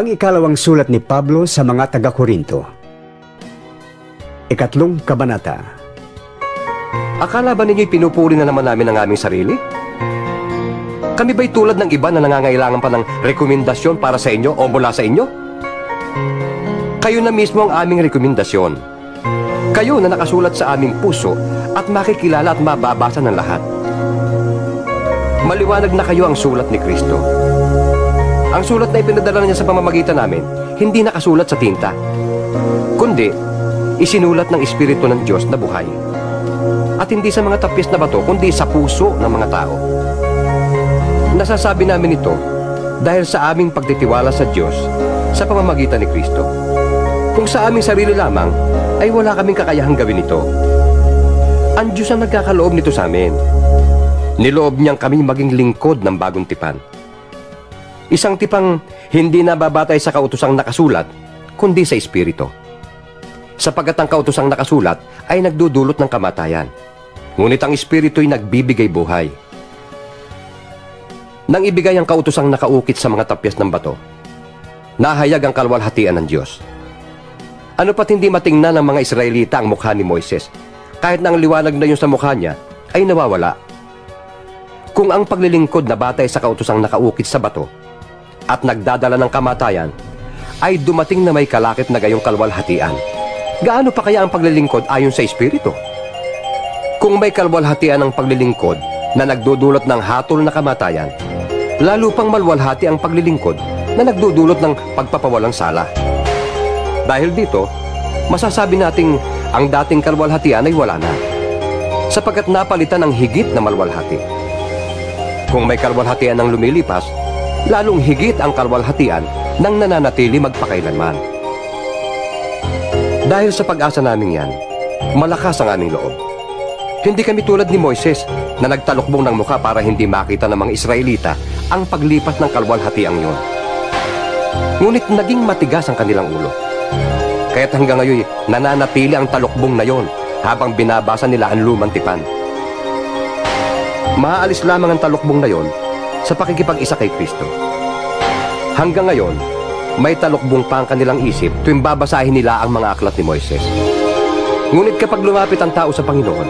Ang ikalawang sulat ni Pablo sa mga taga-Korinto. Ikatlong kabanata. Akala ba ninyo'y pinupuri na naman namin ang aming sarili? Kami ba'y tulad ng iba na nangangailangan pa ng rekomendasyon para sa inyo o mula sa inyo? Kayo na mismo ang aming rekomendasyon. Kayo na nakasulat sa aming puso at makikilala at mababasa ng lahat. Maliwanag na kayo ang sulat ni Kristo. Ang sulat na ipinadala niya sa pamamagitan namin, hindi nakasulat sa tinta, kundi isinulat ng Espiritu ng Diyos na buhay at hindi sa mga tapis na bato, kundi sa puso ng mga tao. Nasasabi namin ito dahil sa aming pagtitiwala sa Diyos sa pamamagitan ni Kristo. Kung sa aming sarili lamang, ay wala kaming kakayahang gawin ito. Ang Diyos ang nagkakaloob nito sa amin. Niloob niyang kaming maging lingkod ng bagong tipan. Isang tipang hindi nababatay sa kautosang nakasulat, kundi sa Espiritu. Sapagkat ang kautosang nakasulat ay nagdudulot ng kamatayan. Ngunit ang Espiritu'y nagbibigay buhay. Nang ibigay ang kautosang nakaukit sa mga tapyas ng bato, nahayag ang kalwalhatian ng Diyos. Ano pat hindi matingnan ng mga Israelita ang mukha ni Moises, kahit na ang liwanag na yun sa mukha niya ay nawawala. Kung ang paglilingkod na batay sa kautosang nakaukit sa bato at nagdadala ng kamatayan, ay dumating na may kalakip na gayong kalwalhatian. Gaano pa kaya ang paglilingkod ayon sa Espiritu? Kung may kalwalhatian ang paglilingkod na nagdudulot ng hatol na kamatayan, lalo pang malwalhati ang paglilingkod na nagdudulot ng pagpapawalang sala. Dahil dito, masasabi nating ang dating kalwalhatian ay wala na, sapagkat napalitan ng higit na malwalhati. Kung may kalwalhatian ang lumilipas, lalong higit ang kalwalhatian ng nananatili magpakailanman. Dahil sa pag-asa namin yan, malakas ang aming loob. Hindi kami tulad ni Moises na nagtalukbong ng mukha para hindi makita ng mga Israelita ang paglipas ng kalwalhatiang yon. Ngunit naging matigas ang kanilang ulo. Kaya't hanggang ngayon nananatili ang talukbong na yon habang binabasa nila ang lumang tipan. Maaalis lamang ang talukbong na yon sa pakikipag-isa kay Kristo. Hanggang ngayon, may talukbong pa ang kanilang isip tuwing babasahin nila ang mga aklat ni Moises. Ngunit kapag lumapit ang tao sa Panginoon,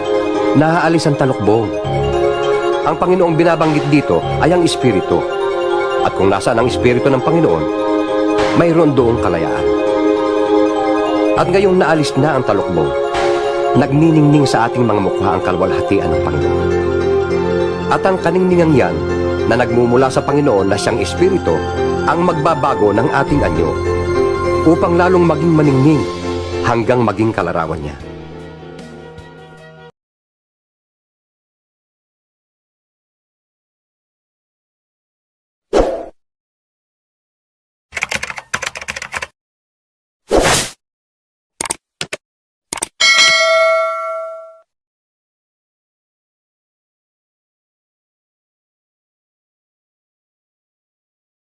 naaalis ang talukbong. Ang Panginoong binabanggit dito ay ang Espiritu. At kung nasaan ang Espiritu ng Panginoon, mayroon doong kalayaan. At ngayong naalis na ang talukbong, nagniningning sa ating mga mukha ang kalwalhatian ng Panginoon. At ang kaningningang yan na nagmumula sa Panginoon na siyang Espiritu ang magbabago ng ating anyo upang lalong maging maningning hanggang maging kalarawan niya.